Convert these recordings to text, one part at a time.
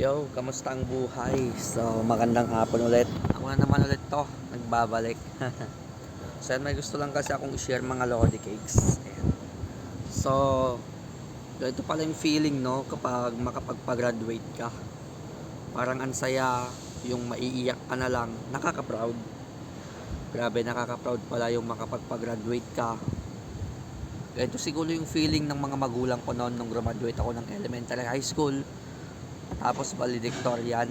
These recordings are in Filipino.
Yo, kamusta ang buhay? So, magandang hapon ulit. Ako na naman ulit to, nagbabalik. so, yan, may gusto lang kasi akong i-share mga Lodi Cakes. Ayan. So, ganito pala yung feeling, no, kapag makapagpa-graduate ka. Parang ang saya, yung maiiyak ka na lang, nakaka-proud. Grabe, nakaka-proud pala yung makapagpa-graduate ka. Ganito siguro yung feeling ng mga magulang ko noon nung graduate ako ng elementary high school. Tapos valedictorian.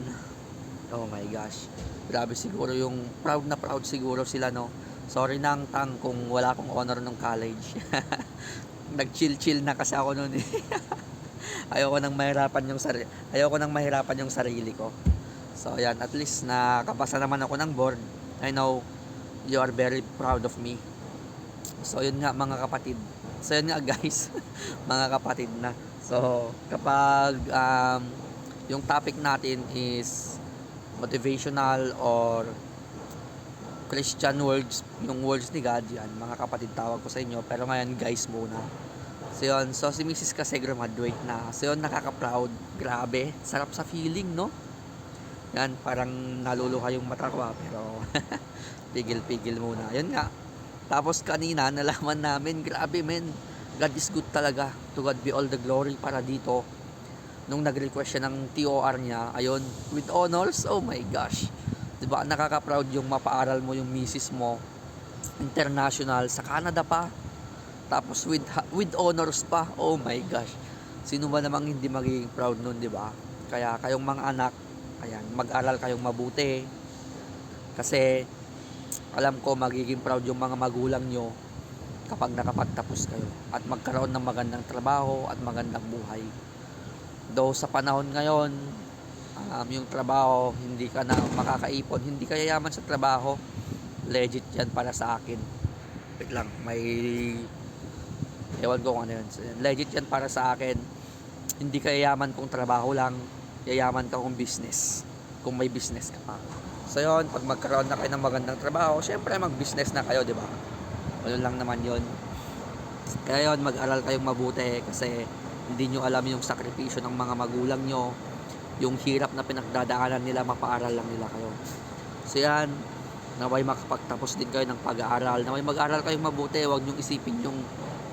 Oh my gosh. Grabe siguro yung proud na proud siguro sila no. Sorry nang tang kung wala akong honor nung college. Nag-chill-chill na kasi ako noon eh. Ayoko nang mahirapan yung sarili. Ayoko nang mahirapan yung sarili ko. So yan, at least nakapasa naman ako ng board. I know you are very proud of me. So yun nga mga kapatid. So yun nga guys, mga kapatid na. So kapag um, yung topic natin is motivational or Christian words, yung words ni God, yan, mga kapatid tawag ko sa inyo. Pero ngayon, guys muna. So yun, so si Mrs. kasi graduate na. So yun, nakaka-proud. Grabe, sarap sa feeling, no? Yan, parang naluluha yung mata ko, ah, pero pigil-pigil muna. Yun nga. Tapos kanina, nalaman namin, grabe men, God is good talaga. To God be all the glory para dito nung nag-request siya ng TOR niya, ayun, with honors, oh my gosh. 'Di ba? Nakaka-proud yung mapaaral mo yung misis mo international sa Canada pa. Tapos with with honors pa. Oh my gosh. Sino ba namang hindi magiging proud nun, 'di ba? Kaya kayong mga anak, ayan, mag-aral kayong mabuti. Kasi alam ko magiging proud yung mga magulang nyo kapag nakapagtapos kayo at magkaroon ng magandang trabaho at magandang buhay. Though sa panahon ngayon, um, yung trabaho, hindi ka na makakaipon, hindi ka yayaman sa trabaho, legit yan para sa akin. Wait lang, may... Ewan ko kung ano yun. Legit yan para sa akin. Hindi ka yayaman kung trabaho lang, yayaman ka kung business. Kung may business ka pa. So yun, pag magkaroon na kayo ng magandang trabaho, syempre mag-business na kayo, di ba? Ano lang naman yun. Kaya yun, mag-aral kayong mabuti kasi hindi nyo alam yung sakripisyo ng mga magulang nyo, yung hirap na pinagdadaanan nila, mapaaral lang nila kayo. So yan, naway makapagtapos din kayo ng pag-aaral, naway mag-aral kayong mabuti, huwag nyo isipin yung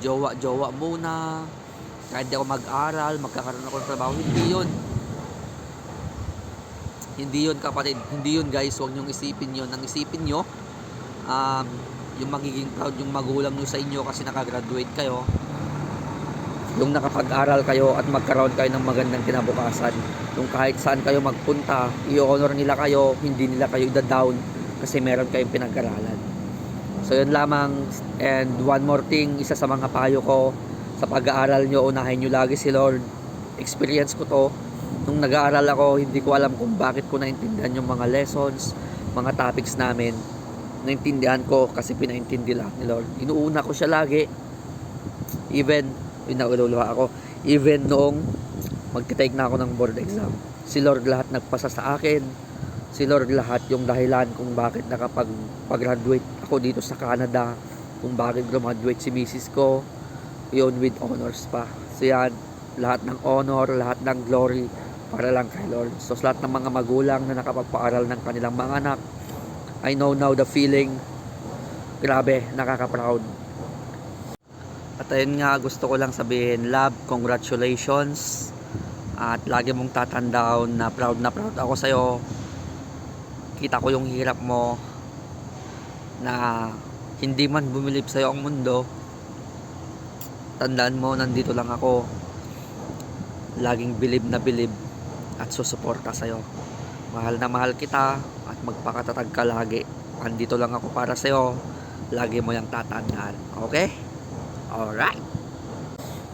jowa-jowa muna, kahit di ako mag-aral, magkakaroon ako ng trabaho, hindi yun. Hindi yun kapatid, hindi yun guys, huwag nyo isipin yun. Ang isipin nyo, um, yung magiging proud yung magulang nyo sa inyo kasi nakagraduate kayo, yung nakapag-aral kayo at magkaroon kayo ng magandang kinabukasan. Yung kahit saan kayo magpunta, i-honor nila kayo, hindi nila kayo ida-down kasi meron kayong pinag-aralan. So yun lamang and one more thing, isa sa mga payo ko sa pag-aaral nyo, unahin nyo lagi si Lord. Experience ko to. Nung nag-aaral ako, hindi ko alam kung bakit ko naintindihan yung mga lessons, mga topics namin. Naintindihan ko kasi pinaintindi lang ni Lord. Inuuna ko siya lagi. Even yun na ululuha ako. Even noong magte-take na ako ng board exam, si Lord lahat nagpasa sa akin. Si Lord lahat yung dahilan kung bakit nakapag graduate ako dito sa Canada, kung bakit graduate si misis ko, yun with honors pa. So yan, lahat ng honor, lahat ng glory para lang kay Lord. So sa lahat ng mga magulang na nakapagpaaral ng kanilang mga anak, I know now the feeling, grabe, nakaka-proud. At ayun nga, gusto ko lang sabihin, love, congratulations. At lagi mong tatandaan na proud na proud ako sa'yo. Kita ko yung hirap mo na hindi man bumilip sa'yo ang mundo. Tandaan mo, nandito lang ako. Laging bilib na bilib at susuporta sa'yo. Mahal na mahal kita at magpakatatag ka lagi. Andito lang ako para sa'yo. Lagi mo yung tatandaan. Okay? Alright.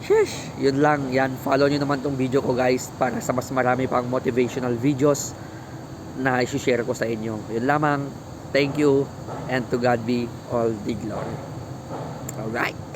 Sheesh. Yun lang. Yan. Follow nyo naman tong video ko guys para sa mas marami pang motivational videos na isi-share ko sa inyo. Yun lamang. Thank you and to God be all the glory. Alright.